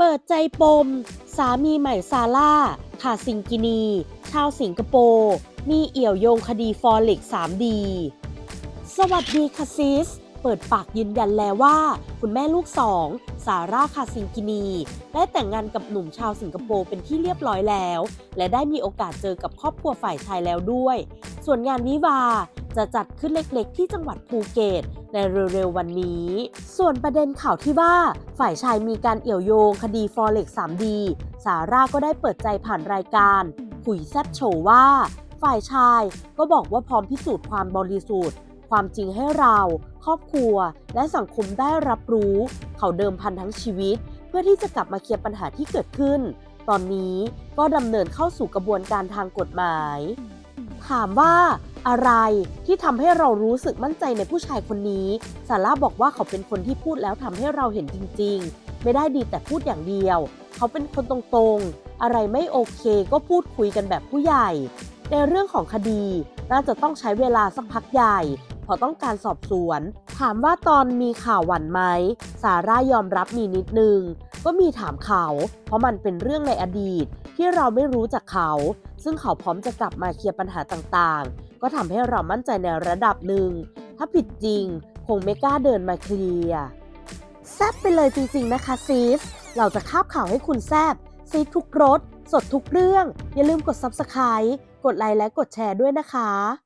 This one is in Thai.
เปิดใจปม สามีใหม่ซาร่าขาสิงกินี ชาวสิงคโปร์มีเอี่ยวโยงคดีฟอเร็ก 3D สวัสดีค่ะซิส เปิดปากยืนยันแล้วว่า คุณแม่ลูกสองซาร่าคาซิงกินี ได้แต่งงานกับหนุ่มชาวสิงคโปร์เป็นที่เรียบร้อยแล้ว และได้มีโอกาสเจอกับครอบครัวฝ่ายชายแล้วด้วย ส่วนงานวิวาจะจัดขึ้นเล็กๆ ที่จังหวัดภูเก็ต ในเร็วๆวันนี้ ส่วนประเด็นข่าวที่ว่าฝ่ายชายมีการเอี่ยวโยงคดีฟอเร็ก 3D ซาร่าก็ได้เปิดใจผ่านรายการคุยแซบโชว์ว่า ฝ่ายชายก็บอกว่าพร้อมพิสูจน์ความบริสุทธิ์ความจริงให้เรา ครอบครัว และสังคมได้รับรู้ เขาเดิมพันทั้งชีวิต เพื่อที่จะกลับมาเคลียร์ปัญหาที่เกิดขึ้น ตอนนี้ก็ดำเนินเข้าสู่กระบวนการทางกฎหมาย ถามว่าอะไรที่ทำให้เรารู้สึกมั่นใจในผู้ชายคนนี้ซาร่าบอกว่าเขาเป็นคนที่พูดแล้วทำให้เราเห็นจริง ๆ ไม่ได้ดีแต่พูดอย่างเดียว เขาเป็นคนตรงๆ อะไรไม่โอเคก็พูดคุยกันแบบผู้ใหญ่ ในเรื่องของคดีน่าจะต้องใช้เวลาสักพักใหญ่ เพราะต้องการสอบสวน ถามว่าตอนมีข่าวหวั่นไหมซาร่ายอมรับมีนิดนึง ก็มีถามเขา เพราะมันเป็นเรื่องในอดีตที่เราไม่รู้จากเขา ซึ่งเขาพร้อมจะกลับมาเคลียร์ปัญหาต่างๆ ก็ทำให้เรามั่นใจในระดับหนึ่ง ถ้าผิดจริง คงไม่กล้าเดินมาเคลียร์แซบไปเลยจริงๆนะคะซีสเราจะคาบข่าวให้คุณแซบซีทุกรสสดทุกเรื่อง อย่าลืมกด Subscribe กดไลค์และกดแชร์ด้วยนะคะ